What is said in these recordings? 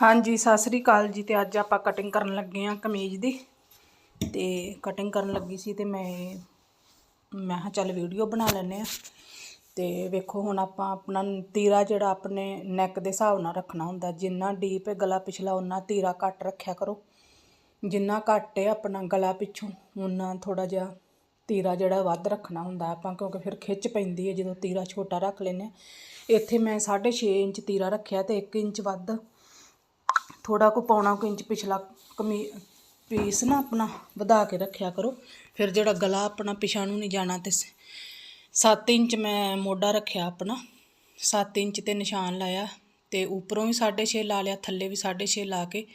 ਹਾਂਜੀ, ਸਤਿ ਸ੍ਰੀ ਅਕਾਲ ਜੀ ਤੇ ਅੱਜ ਆਪਾਂ ਕਟਿੰਗ ਕਰਨ ਲੱਗੇ ਆ ਕਮੀਜ਼ ਦੀ। ਤੇ ਕਟਿੰਗ ਕਰਨ ਲੱਗੀ ਸੀ ਤੇ ਮੈਂ ਮੈਂ ਹਾਂ ਚੱਲ ਵੀਡੀਓ ਬਣਾ ਲੈਨੇ ਆ ਤੇ ਵੇਖੋ ਹੁਣ ਆਪਾਂ ਆਪਣਾ ਤੀਰਾ ਜਿਹੜਾ ਆਪਣੇ ਨੈਕ ਦੇ ਹਿਸਾਬ ਨਾਲ ਰੱਖਣਾ ਹੁੰਦਾ, ਜਿੰਨਾ ਡੀਪ ਹੈ ਗਲਾ ਪਿਛਲਾ ਉਨਾ ਤੀਰਾ ਘੱਟ ਰੱਖਿਆ ਕਰੋ। ਜਿੰਨਾ ਘੱਟ ਹੈ ਆਪਣਾ ਗਲਾ ਪਿੱਛੋਂ ਉਨਾ ਥੋੜਾ ਜਿਹਾ ਤੀਰਾ ਜਿਹੜਾ ਵੱਧ ਰੱਖਣਾ ਹੁੰਦਾ ਆਪਾਂ, ਕਿਉਂਕਿ ਫਿਰ ਖਿੱਚ ਪੈਂਦੀ ਹੈ ਜਦੋਂ ਤੀਰਾ ਛੋਟਾ ਰੱਖ ਲੈਨੇ ਆ ਇੱਥੇ ਮੈਂ 6.5 ਇੰਚ ਤੀਰਾ ਰੱਖਿਆ ਤੇ 1 ਇੰਚ ਵੱਧ ਥੋੜਾ ਕੁ ਪੌਣਾ ਕੁ ਇੰਚ ਪਿਛਲਾ ਕਮੀ ਪੀਸ ਨਾ ਆਪਣਾ ਵਧਾ ਕੇ ਰੱਖਿਆ ਕਰੋ। ਫਿਰ ਜਿਹੜਾ ਗਲਾ ਆਪਣਾ ਪਿਛਾਂ ਨੂੰ ਨਹੀਂ ਜਾਣਾ ਤੇ 7 ਇੰਚ ਮੈਂ ਮੋਢਾ ਰੱਖਿਆ ਆਪਣਾ। 7 ਇੰਚ ਤੇ ਨਿਸ਼ਾਨ ਲਾਇਆ ਤੇ ਉੱਪਰੋਂ ਵੀ 6.5 ਲਾ ਲਿਆ, ਥੱਲੇ ਵੀ 6.5 ਲਾ ਕੇ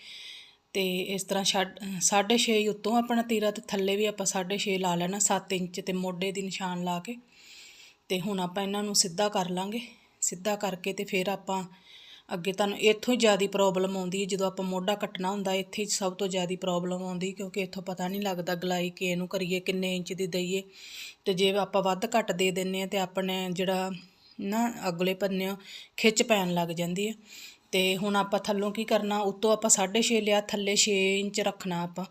ਤੇ ਇਸ ਤਰ੍ਹਾਂ ਛੱਡ 6.5 ਹੀ ਉੱਤੋਂ ਆਪਣਾ ਤੀਰਾ ਤੇ ਥੱਲੇ ਵੀ ਆਪਾਂ 6.5 ਲਾ ਲੈਣਾ 7 ਇੰਚ ਤੇ ਮੋਢੇ ਦੀ ਨਿਸ਼ਾਨ ਲਾ ਕੇ ਤੇ ਹੁਣ ਆਪਾਂ ਇਹਨਾਂ ਨੂੰ ਸਿੱਧਾ ਕਰ ਲਾਂਗੇ। ਸਿੱਧਾ ਕਰਕੇ ਤੇ ਫਿਰ ਆਪਾਂ ਅੱਗੇ ਤੁਹਾਨੂੰ ਇੱਥੋਂ ਹੀ ਜ਼ਿਆਦਾ ਪ੍ਰੋਬਲਮ ਆਉਂਦੀ ਹੈ, ਜਦੋਂ ਆਪਾਂ ਮੋਢਾ ਕੱਟਣਾ ਹੁੰਦਾ, ਇੱਥੇ ਹੀ ਸਭ ਤੋਂ ਜ਼ਿਆਦਾ ਪ੍ਰੋਬਲਮ ਆਉਂਦੀ ਕਿਉਂਕਿ ਇੱਥੋਂ ਪਤਾ ਨਹੀਂ ਲੱਗਦਾ ਗਲਾਈ ਕਿ ਨੂੰ ਕਰੀਏ, ਕਿੰਨੇ ਇੰਚ ਦੀ ਦਈਏ। ਤੇ ਜੇ ਆਪਾਂ ਵੱਧ ਘੱਟ ਦੇ ਦਿੰਨੇ ਆ ਤੇ ਆਪਣੇ ਜਿਹੜਾ ਨਾ ਅਗਲੇ ਪੰਨਿਓ ਖਿੱਚ ਪੈਣ ਲੱਗ ਜਾਂਦੀ ਹੈ। ਤੇ ਹੁਣ ਆਪਾਂ ਥੱਲੋਂ ਕੀ ਕਰਨਾ, ਉੱਤੋਂ ਆਪਾਂ 6.5 ਲਿਆ, ਥੱਲੇ 6 ਇੰਚ ਰੱਖਣਾ ਆਪਾਂ,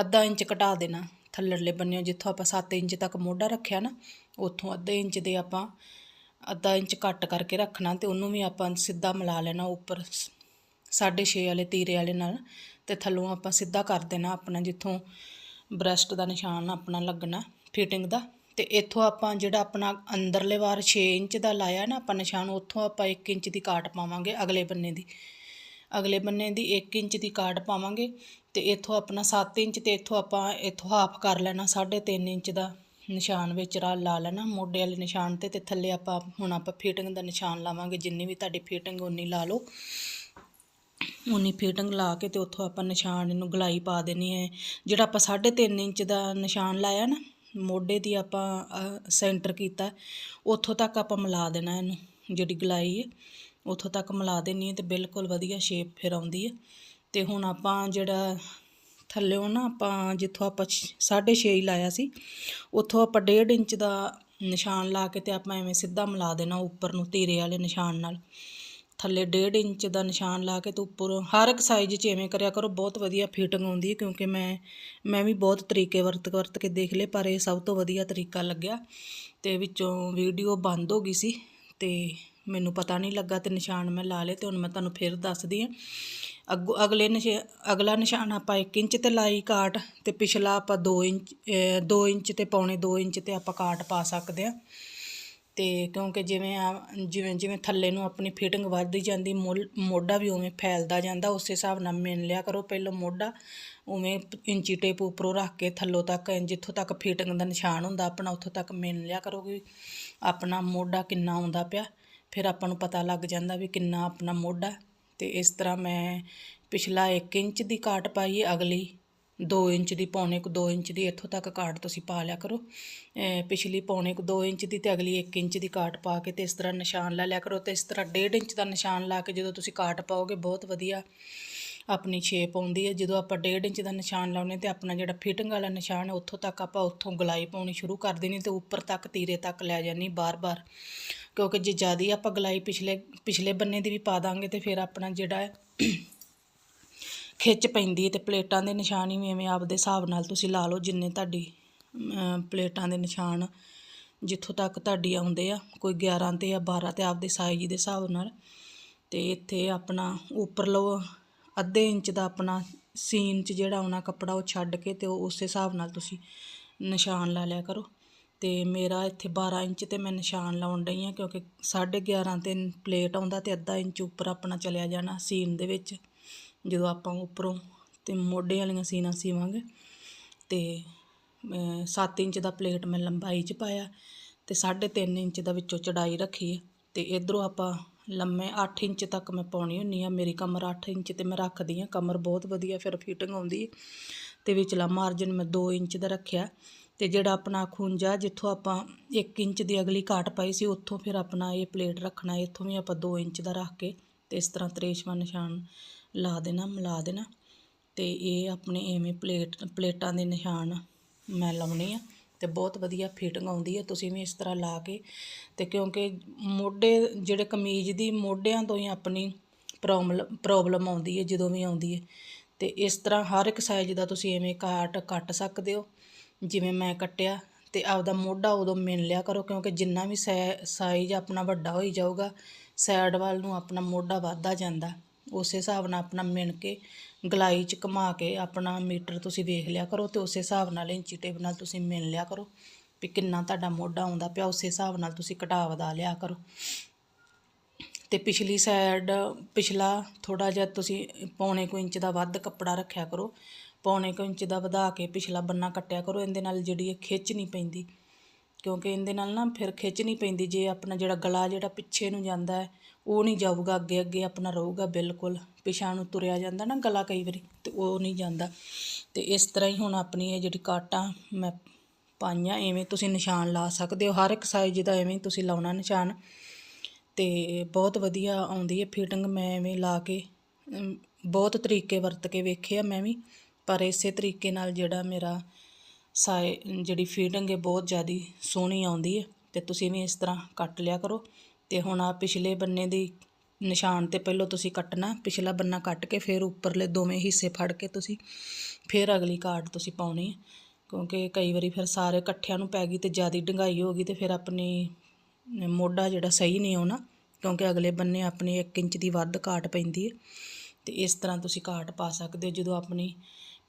ਅੱਧਾ ਇੰਚ ਘਟਾ ਦੇਣਾ ਥੱਲੜਲੇ ਬੰਨਿਓ ਜਿੱਥੋਂ ਆਪਾਂ 7 ਇੰਚ ਤੱਕ ਮੋਢਾ ਰੱਖਿਆ ਨਾ, ਉੱਥੋਂ ਅੱਧੇ ਇੰਚ ਦੇ ਆਪਾਂ ਅੱਧਾ ਇੰਚ ਕੱਟ ਕਰਕੇ ਰੱਖਣਾ ਤੇ ਉਹਨੂੰ ਵੀ ਆਪਾਂ ਸਿੱਧਾ ਮਿਲਾ ਲੈਣਾ ਉੱਪਰ 6.5 ਵਾਲੇ ਤੀਰੇ ਵਾਲੇ ਨਾਲ ਤੇ ਥੱਲੋਂ ਆਪਾਂ ਸਿੱਧਾ ਕਰ ਦੇਣਾ ਆਪਣਾ ਜਿੱਥੋਂ ਬ੍ਰੈਸਟ ਦਾ ਨਿਸ਼ਾਨ ਆਪਣਾ ਲੱਗਣਾ ਫਿਟਿੰਗ ਦਾ ਤੇ ਇੱਥੋਂ ਆਪਾਂ ਜਿਹੜਾ ਆਪਣਾ ਅੰਦਰਲੇ ਵਾਰ 6 ਇੰਚ ਦਾ ਲਾਇਆ ਨਾ ਆਪਾਂ ਨਿਸ਼ਾਨ, ਉੱਥੋਂ ਆਪਾਂ 1 ਇੰਚ ਦੀ ਕਾਟ ਪਾਵਾਂਗੇ ਅਗਲੇ ਬੰਨੇ ਦੀ। ਅਗਲੇ ਬੰਨੇ ਦੀ 1 ਇੰਚ ਦੀ ਕਾਟ ਪਾਵਾਂਗੇ ਤੇ ਇੱਥੋਂ ਆਪਣਾ 7 ਇੰਚ ਤੇ ਇੱਥੋਂ ਆਪਾਂ, ਇੱਥੋਂ ਹਾਫ ਕਰ ਲੈਣਾ 3.5 ਇੰਚ ਦਾ। ਨਿਸ਼ਾਨ ਵਿੱਚ ਰਾ, ਲਾ ਲੈਣਾ, ਮੋਢੇ ਵਾਲੇ ਨਿਸ਼ਾਨ ਤੇ ਤੇ ਥੱਲੇ ਆਪਾਂ, ਹੁਣ ਆਪਾਂ ਫਿਟਿੰਗ ਦਾ ਨਿਸ਼ਾਨ ਲਾਵਾਂਗੇ, ਜਿੰਨੀ ਵੀ ਤੁਹਾਡੀ ਫਿਟਿੰਗ ਉਨੀ ਲਾ ਲਓ। ਉਨੀ ਫਿਟਿੰਗ ਲਾ ਕੇ ਤੇ ਉੱਥੋਂ ਆਪਾਂ ਨਿਸ਼ਾਨ ਇਹਨੂੰ ਗਲਾਈ ਪਾ ਦੇਣੀ ਹੈ। ਜਿਹੜਾ ਆਪਾਂ 3.5 ਇੰਚ ਦਾ ਨਿਸ਼ਾਨ ਲਾਇਆ ਨਾ, ਮੋਢੇ ਦੀ ਆਪਾਂ ਸੈਂਟਰ ਕੀਤਾ, ਉੱਥੋਂ ਤੱਕ ਆਪਾਂ ਮਿਲਾ ਦੇਣਾ ਇਹਨੂੰ, ਜਿਹੜੀ ਗਲਾਈ ਹੈ। ਉੱਥੋਂ ਤੱਕ ਮਿਲਾ ਦੇਣੀ ਹੈ ਤੇ ਬਿਲਕੁਲ ਵਧੀਆ ਸ਼ੇਪ ਫਿਰ ਆਉਂਦੀ ਹੈ। ਤੇ ਹੁਣ ਆਪਾਂ ਜਿਹੜਾ ਥੱਲਿਓਂ ਨਾ ਆਪਾਂ ਜਿੱਥੋਂ ਆਪਾਂ 6.5 ਹੀ ਲਾਇਆ ਸੀ, ਉੱਥੋਂ ਆਪਾਂ 1.5 ਇੰਚ ਦਾ ਨਿਸ਼ਾਨ ਲਾ ਕੇ ਤੇ ਆਪਾਂ ਐਵੇਂ ਸਿੱਧਾ ਮਿਲਾ ਦੇਣਾ ਉੱਪਰ ਨੂੰ ਤੀਰੇ ਵਾਲੇ ਨਿਸ਼ਾਨ ਨਾਲ। ਥੱਲੇ 1.5 ਇੰਚ ਦਾ ਨਿਸ਼ਾਨ ਲਾ ਕੇ ਤੇ ਉੱਪਰ ਹਰ ਇੱਕ ਸਾਈਜ਼ 'ਚ ਐਵੇਂ ਕਰਿਆ ਕਰੋ, ਬਹੁਤ ਵਧੀਆ ਫਿਟਿੰਗ ਆਉਂਦੀ ਹੈ ਕਿਉਂਕਿ ਮੈਂ ਮੈਂ ਵੀ ਬਹੁਤ ਤਰੀਕੇ ਵਰਤ ਵਰਤ ਕੇ ਦੇਖ ਲਏ, ਪਰ ਇਹ ਸਭ ਤੋਂ ਵਧੀਆ ਤਰੀਕਾ ਲੱਗਿਆ ਤੇ ਵਿੱਚੋਂ ਵੀਡੀਓ ਬੰਦ ਹੋ ਗਈ ਸੀ ਤੇ ਮੈਨੂੰ ਪਤਾ ਨਹੀਂ ਲੱਗਾ ਤੇ ਨਿਸ਼ਾਨ ਮੈਂ ਲਾ ਲਏ ਤੇ ਹੁਣ ਮੈਂ ਤੁਹਾਨੂੰ ਫਿਰ ਦੱਸਦੀ ਹਾਂ। ਅੱਗੋਂ ਅਗਲੇ ਨਿਸ਼ੇ, ਅਗਲਾ ਨਿਸ਼ਾਨ ਆਪਾਂ 1 ਇੰਚ ਤੇ ਲਾਈ ਕਾਟ ਤੇ ਪਿਛਲਾ ਆਪਾਂ 2 ਇੰਚ 2 ਇੰਚ ਤੇ ਪੌਣੇ 2 ਇੰਚ ਤੇ ਆਪਾਂ ਕਾਟ ਪਾ ਸਕਦੇ ਆ ਤੇ ਕਿਉਂਕਿ ਜਿਵੇਂ ਆ, ਜਿਵੇਂ ਜਿਵੇਂ ਥੱਲੇ ਨੂੰ ਆਪਣੀ ਫਿਟਿੰਗ ਵੱਧਦੀ ਜਾਂਦੀ ਮੋਢਾ ਵੀ ਉਵੇਂ ਫੈਲਦਾ ਜਾਂਦਾ, ਉਸੇ ਹਿਸਾਬ ਨਾਲ ਮਿਣ ਲਿਆ ਕਰੋ ਪਹਿਲਾਂ ਮੋਢਾ, ਉਵੇਂ ਇੰਚੀ ਟੇਪ ਉੱਪਰੋਂ ਰੱਖ ਕੇ ਥੱਲੋਂ ਤੱਕ, ਜਿੱਥੋਂ ਤੱਕ ਫਿਟਿੰਗ ਦਾ ਨਿਸ਼ਾਨ ਹੁੰਦਾ, ਆਪਣਾ ਉੱਥੋਂ ਤੱਕ ਮਿਣ ਲਿਆ ਕਰੋ ਕਿ ਆਪਣਾ ਮੋਢਾ ਕਿੰਨਾ ਆਉਂਦਾ ਪਿਆ। ਫਿਰ ਆਪਾਂ ਨੂੰ ਪਤਾ ਲੱਗ ਜਾਂਦਾ ਵੀ ਕਿੰਨਾ ਆਪਣਾ ਮੋਢਾ ਤੇ ਇਸ ਤਰ੍ਹਾਂ ਮੈਂ ਪਿਛਲਾ 1 ਇੰਚ ਦੀ ਕਾਟ ਪਾਈ ਅਗਲੀ 2 ਇੰਚ ਦੀ, ਪੌਣੇ ਕੁ 2 ਇੰਚ ਦੀ ਇੱਥੋਂ ਤੱਕ ਕਾਟ ਤੁਸੀਂ ਪਾ ਲਿਆ ਕਰੋ। ਪਿਛਲੀ ਪੌਣੇ ਕੁ 2 ਇੰਚ ਦੀ ਤੇ ਅਗਲੀ 1 ਇੰਚ ਦੀ ਕਾਟ ਪਾ ਕੇ ਤੇ ਇਸ ਤਰ੍ਹਾਂ ਨਿਸ਼ਾਨ ਲਾ ਲਿਆ ਕਰੋ ਤੇ ਇਸ ਤਰ੍ਹਾਂ 1.5 ਇੰਚ ਦਾ ਨਿਸ਼ਾਨ ਲਾ ਕੇ ਜਦੋਂ ਤੁਸੀਂ ਕਾਟ ਪਾਓਗੇ, ਬਹੁਤ ਵਧੀਆ ਆਪਣੀ ਸ਼ੇਪ ਆਉਂਦੀ ਹੈ ਜਦੋਂ ਆਪਾਂ 1.5 ਇੰਚ ਦਾ ਨਿਸ਼ਾਨ ਲਾਉਨੇ ਤੇ ਆਪਣਾ ਜਿਹੜਾ ਫਿਟਿੰਗ ਵਾਲਾ ਨਿਸ਼ਾਨ ਹੈ, ਉੱਥੋਂ ਤੱਕ ਆਪਾਂ ਉੱਥੋਂ ਗਲਾਈ ਪਾਉਣੀ ਸ਼ੁਰੂ ਕਰ ਦੇਣੀ ਤੇ ਉੱਪਰ ਤੱਕ, ਤੀਰੇ ਤੱਕ ਲੈ ਜਾਣੀ ਬਾਰ-ਬਾਰ। ਕਿਉਂਕਿ ਜੇ ਜ਼ਿਆਦਾ ਆਪਾਂ ਗਲਾਈ ਪਿਛਲੇ ਪਿਛਲੇ ਬੰਨੇ ਦੀ ਵੀ ਪਾ ਦਾਂਗੇ ਤੇ ਫਿਰ ਆਪਣਾ ਜਿਹੜਾ ਹੈ ਖਿੱਚ ਪੈਂਦੀ ਹੈ ਤੇ ਪਲੇਟਾਂ ਦੇ ਨਿਸ਼ਾਨ ਹੀ ਐਵੇਂ ਆਪਦੇ ਹਿਸਾਬ ਨਾਲ ਤੁਸੀਂ ਲਾ ਲਓ ਜਿੰਨੇ ਤੁਹਾਡੀ ਪਲੇਟਾਂ ਦੇ ਨਿਸ਼ਾਨ ਜਿੱਥੋਂ ਤੱਕ ਤੁਹਾਡੀ ਆਉਂਦੇ ਆ, ਕੋਈ 11 ਤੇ ਆ 12 ਤੇ ਆਪਦੇ ਸਾਈਜ਼ ਦੇ ਹਿਸਾਬ ਨਾਲ ਤੇ ਇੱਥੇ ਆਪਣਾ ਉੱਪਰ ਲਓ, ਅੱਧੇ ਇੰਚ ਦਾ ਆਪਣਾ ਸੀਨ 'ਚ ਜਿਹੜਾ ਆਉਣਾ ਕੱਪੜਾ ਉਹ ਛੱਡ ਕੇ ਤੇ ਉਸੇ ਹਿਸਾਬ ਨਾਲ ਤੁਸੀਂ ਨਿਸ਼ਾਨ ਲਾ ਲਿਆ ਕਰੋ। ਤੇ ਮੇਰਾ ਇੱਥੇ 12 ਇੰਚ ਤੇ ਮੈਂ ਨਿਸ਼ਾਨ ਲਾਉਣ ਡਈ ਆ ਕਿਉਂਕਿ 11.5 ਤੇ ਪਲੇਟ ਆਉਂਦਾ ਤੇ ਅੱਧਾ ਇੰਚ ਉੱਪਰ ਆਪਣਾ ਚਲਿਆ ਜਾਣਾ ਸੀਨ ਦੇ ਵਿੱਚ, ਜਦੋਂ ਆਪਾਂ ਉੱਪਰੋਂ ਤੇ ਮੋਢੇ ਵਾਲੀਆਂ ਸੀਨਾ ਸੀਵਾਂਗੇ। ਤੇ 7 ਇੰਚ ਦਾ ਪਲੇਟ ਮੈਂ ਲੰਬਾਈ 'ਚ ਪਾਇਆ ਤੇ 3.5 ਇੰਚ ਦਾ ਵਿੱਚੋਂ ਚੜਾਈ ਰੱਖੀ ਹੈ ਤੇ ਇਧਰੋਂ ਆਪਾਂ ਲੰਮੇ 8 ਇੰਚ ਤੱਕ ਮੈਂ ਪਾਉਣੀ ਹੁੰਨੀ ਆ, ਮੇਰੀ ਕਮਰ 8 ਇੰਚ ਤੇ ਮੈਂ ਰੱਖਦੀ ਆ, ਕਮਰ ਬਹੁਤ ਵਧੀਆ ਫਿਰ ਫਿਟਿੰਗ ਆਉਂਦੀ ਤੇ ਵਿਚਲਾ ਮਾਰਜਨ ਮੈਂ 2 ਇੰਚ ਦਾ ਰੱਖਿਆ। ਤੇ ਜਿਹੜਾ ਆਪਣਾ ਖੁੰਝਾ ਜਿੱਥੋਂ ਆਪਾਂ 1 ਇੰਚ ਦੀ ਅਗਲੀ ਕਾਟ ਪਾਈ ਸੀ, ਉੱਥੋਂ ਫਿਰ ਆਪਣਾ ਇਹ ਪਲੇਟ ਰੱਖਣਾ ਇੱਥੋਂ ਵੀ ਆਪਾਂ 2 ਇੰਚ ਦਾ ਰੱਖ ਕੇ ਤੇ ਇਸ ਤਰ੍ਹਾਂ ਤਰੇਸ਼ਵਾ ਨਿਸ਼ਾਨ ਲਾ ਦੇਣਾ, ਮਿਲਾ ਦੇਣਾ। ਤੇ ਇਹ ਆਪਣੇ ਐਵੇਂ ਪਲੇਟ, ਪਲੇਟਾਂ ਦੇ ਨਿਸ਼ਾਨ ਮੈਂ ਲਾਉਣੇ ਆ ਤੇ ਬਹੁਤ ਵਧੀਆ ਫਿਟਿੰਗ ਆਉਂਦੀ ਹੈ ਤੁਸੀਂ ਵੀ ਇਸ ਤਰ੍ਹਾਂ ਲਾ ਕੇ ਤੇ ਕਿਉਂਕਿ ਮੋਢੇ, ਜਿਹੜੇ ਕਮੀਜ਼ ਦੀ ਮੋਢਿਆਂ ਤੋਂ ਹੀ ਆਪਣੀ ਪ੍ਰੋਬਲਮ ਪ੍ਰੋਬਲਮ ਆਉਂਦੀ ਹੈ, ਜਦੋਂ ਵੀ ਆਉਂਦੀ ਹੈ। ਤੇ ਇਸ ਤਰ੍ਹਾਂ ਹਰ ਇੱਕ ਸਾਈਜ਼ ਦਾ ਤੁਸੀਂ ਐਵੇਂ ਕਾਟ ਕੱਟ ਸਕਦੇ ਹੋ। ਜਿਵੇਂ ਮੈਂ ਕੱਟਿਆ ਅਤੇ ਆਪਦਾ ਮੋਢਾ ਉਦੋਂ ਮਿਣ ਲਿਆ ਕਰੋ, ਕਿਉਂਕਿ ਜਿੰਨਾ ਵੀ ਸੈ ਸਾਈਜ਼ ਆਪਣਾ ਵੱਡਾ ਹੋਈ ਜਾਊਗਾ ਸਾਈਡ ਵੱਲ ਨੂੰ ਆਪਣਾ ਮੋਢਾ ਵੱਧਦਾ ਜਾਂਦਾ। ਉਸੇ ਹਿਸਾਬ ਨਾਲ ਆਪਣਾ ਮਿਣ ਕੇ, ਗਲਾਈ 'ਚ ਘੁਮਾ ਕੇ ਆਪਣਾ ਮੀਟਰ ਤੁਸੀਂ ਵੇਖ ਲਿਆ ਕਰੋ ਅਤੇ ਉਸੇ ਹਿਸਾਬ ਨਾਲ ਇੰਚੀ ਟੇਪ ਨਾਲ ਤੁਸੀਂ ਮਿਣ ਲਿਆ ਕਰੋ ਵੀ ਕਿੰਨਾ ਤੁਹਾਡਾ ਮੋਢਾ ਆਉਂਦਾ ਪਿਆ, ਉਸੇ ਹਿਸਾਬ ਨਾਲ ਤੁਸੀਂ ਘਟਾ ਵਧਾ ਲਿਆ ਕਰੋ। ਤੇ ਪਿਛਲੀ ਸਾਈਡ ਪਿਛਲਾ ਥੋੜਾ ਜਿਹਾ ਤੁਸੀਂ ਪੌਣੇ ਕੁ ਇੰਚ ਦਾ ਵੱਧ ਕੱਪੜਾ ਰੱਖਿਆ ਕਰੋ। ਪੌਣੇ ਕੁ ਇੰਚ ਦਾ ਵਧਾ ਕੇ ਪਿਛਲਾ ਬੰਨਾ ਕੱਟਿਆ ਕਰੋ, ਇਹਦੇ ਨਾਲ ਜਿਹੜੀ ਇਹ ਖਿੱਚ ਨਹੀਂ ਪੈਂਦੀ। ਕਿਉਂਕਿ ਇਹਦੇ ਨਾਲ ਨਾ ਫਿਰ ਖਿੱਚ ਨਹੀਂ ਪੈਂਦੀ, ਜੇ ਆਪਣਾ ਜਿਹੜਾ ਗਲਾ ਜਿਹੜਾ ਪਿੱਛੇ ਨੂੰ ਜਾਂਦਾ ਹੈ, ਉਹ ਨਹੀਂ ਜਾਊਗਾ, ਅੱਗੇ ਅੱਗੇ ਆਪਣਾ ਰਹੂਗਾ ਬਿਲਕੁਲ। ਪਿਛਾਂ ਨੂੰ ਤੁਰਿਆ ਜਾਂਦਾ ਨਾ ਗਲਾ ਕਈ ਵਾਰੀ, ਤੇ ਉਹ ਨਹੀਂ ਜਾਂਦਾ। ਤੇ ਇਸ ਤਰ੍ਹਾਂ ਹੀ ਹੁਣ ਆਪਣੀ ਇਹ ਜਿਹੜੀ ਕਾਟਾਂ ਮੈਂ ਪਾਈਆਂ, ਐਵੇਂ ਤੁਸੀਂ ਨਿਸ਼ਾਨ ਲਾ ਸਕਦੇ ਹੋ। ਹਰ ਇੱਕ ਸਾਈਜ਼ ਦਾ ਐਵੇਂ ਹੀ ਤੁਸੀਂ ਲਾਉਣਾ ਨਿਸ਼ਾਨ। ਤੇ ਬਹੁਤ ਵਧੀਆ ਆਉਂਦੀ ਹੈ ਫਿਟਿੰਗ ਮੈਂ ਐਵੇਂ ਲਾ ਕੇ ਬਹੁਤ ਤਰੀਕੇ ਵਰਤ ਕੇ ਵੇਖਿਆ ਮੈਂ ਵੀ। ਪਰ ਇਸੇ ਤਰੀਕੇ ਨਾਲ ਜਿਹੜਾ ਮੇਰਾ ਸਾਇ, ਜਿਹੜੀ ਫਿਟਿੰਗ ਹੈ ਬਹੁਤ ਜ਼ਿਆਦਾ ਸੋਹਣੀ ਆਉਂਦੀ ਹੈ, ਤੇ ਤੁਸੀਂ ਵੀ ਇਸ ਤਰ੍ਹਾਂ ਕੱਟ ਲਿਆ ਕਰੋ। ਤੇ ਹੁਣ ਆ ਪਿਛਲੇ ਬੰਨੇ ਦੀ ਨਿਸ਼ਾਨ ਤੇ ਪਹਿਲਾਂ ਤੁਸੀਂ ਕੱਟਣਾ, ਪਿਛਲਾ ਬੰਨਾ ਕੱਟ ਕੇ ਫਿਰ ਉੱਪਰਲੇ ਦੋਵੇਂ ਹਿੱਸੇ ਫੜ ਕੇ ਤੁਸੀਂ ਫਿਰ ਅਗਲੀ ਕਾਟ ਤੁਸੀਂ ਪਾਉਣੀ ਹੈ। ਕਿਉਂਕਿ ਕਈ ਵਾਰੀ ਫਿਰ ਸਾਰੇ ਇਕੱਠਿਆਂ ਨੂੰ ਪੈ ਗਈ ਤੇ ਜ਼ਿਆਦਾ ਡੰਗਾਈ ਹੋ ਗਈ ਤੇ ਫਿਰ ਆਪਣੀ ਮੋਢਾ ਜਿਹੜਾ ਸਹੀ ਨਹੀਂ ਆਉਣਾ, ਕਿਉਂਕਿ ਅਗਲੇ ਬੰਨੇ ਆਪਣੀ 1 ਇੰਚ ਦੀ ਵੱਧ ਕਾਟ ਪੈਂਦੀ ਹੈ। ਤੇ ਇਸ ਤਰ੍ਹਾਂ ਤੁਸੀਂ ਕਾਟ ਪਾ ਸਕਦੇ ਹੋ, ਜਦੋਂ ਆਪਣੀ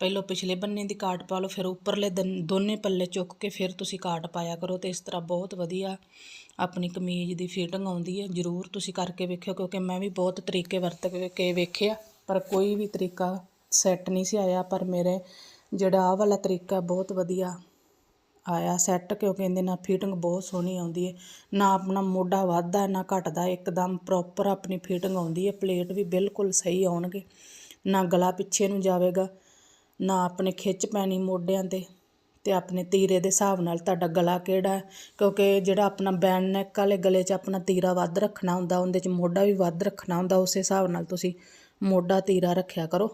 ਪਹਿਲਾਂ ਪਿਛਲੇ ਬੰਨੇ ਦੀ ਕਾਟ ਪਾ ਲਓ, ਫਿਰ ਉੱਪਰਲੇ ਦਨ- ਦੋਨੇ ਪੱਲੇ ਚੁੱਕ ਕੇ ਫਿਰ ਤੁਸੀਂ ਕਾਟ ਪਾਇਆ ਕਰੋ ਤੇ ਇਸ ਤਰ੍ਹਾਂ ਬਹੁਤ ਵਧੀਆ ਆਪਣੀ ਕਮੀਜ਼ ਦੀ ਫਿਟਿੰਗ ਆਉਂਦੀ ਹੈ। ਜ਼ਰੂਰ ਤੁਸੀਂ ਕਰਕੇ ਵੇਖਿਓ, ਕਿਉਂਕਿ ਮੈਂ ਵੀ ਬਹੁਤ ਤਰੀਕੇ ਵਰਤ ਕੇ- ਕੇ ਵੇਖਿਆ, ਪਰ ਕੋਈ ਵੀ ਤਰੀਕਾ ਸੈੱਟ ਨਹੀਂ ਸੀ ਆਇਆ, ਪਰ ਮੇਰੇ ਜਿਹੜਾ ਆਹ ਵਾਲਾ ਤਰੀਕਾ ਬਹੁਤ ਵਧੀਆ ਆਇਆ ਸੈੱਟ ਕਿਉਂਕਿ ਇਹਦੇ ਨਾਲ ਫਿਟਿੰਗ ਬਹੁਤ ਸੋਹਣੀ ਆਉਂਦੀ ਹੈ। ਨਾ ਆਪਣਾ ਮੋਢਾ ਵੱਧਦਾ, ਨਾ ਘਟਦਾ, ਇੱਕਦਮ ਪ੍ਰੋਪਰ ਆਪਣੀ ਫਿਟਿੰਗ ਆਉਂਦੀ ਹੈ। ਪਲੇਟ ਵੀ ਬਿਲਕੁਲ ਸਹੀ ਆਉਣਗੇ, ਨਾ ਗਲਾ ਪਿੱਛੇ ਨੂੰ ਜਾਵੇਗਾ ਨਾ ਆਪਣੇ ਖਿੱਚ ਪੈਣੀ ਮੋਢਿਆਂ ਤੇ ਅਤੇ ਆਪਣੇ ਤੀਰੇ ਦੇ ਹਿਸਾਬ ਨਾਲ ਤੁਹਾਡਾ ਗਲਾ ਕਿਹੜਾ ਕਿਉਂਕਿ ਜਿਹੜਾ ਆਪਣਾ ਬੈਂਡ ਨੈਕ ਵਾਲੇ ਗਲੇ 'ਚ ਆਪਣਾ ਤੀਰਾ ਵੱਧ ਰੱਖਣਾ ਹੁੰਦਾ, ਉਹਦੇ 'ਚ ਮੋਢਾ ਵੀ ਵੱਧ ਰੱਖਣਾ ਹੁੰਦਾ, ਉਸ ਹਿਸਾਬ ਨਾਲ ਤੁਸੀਂ ਮੋਢਾ ਤੀਰਾ ਰੱਖਿਆ ਕਰੋ।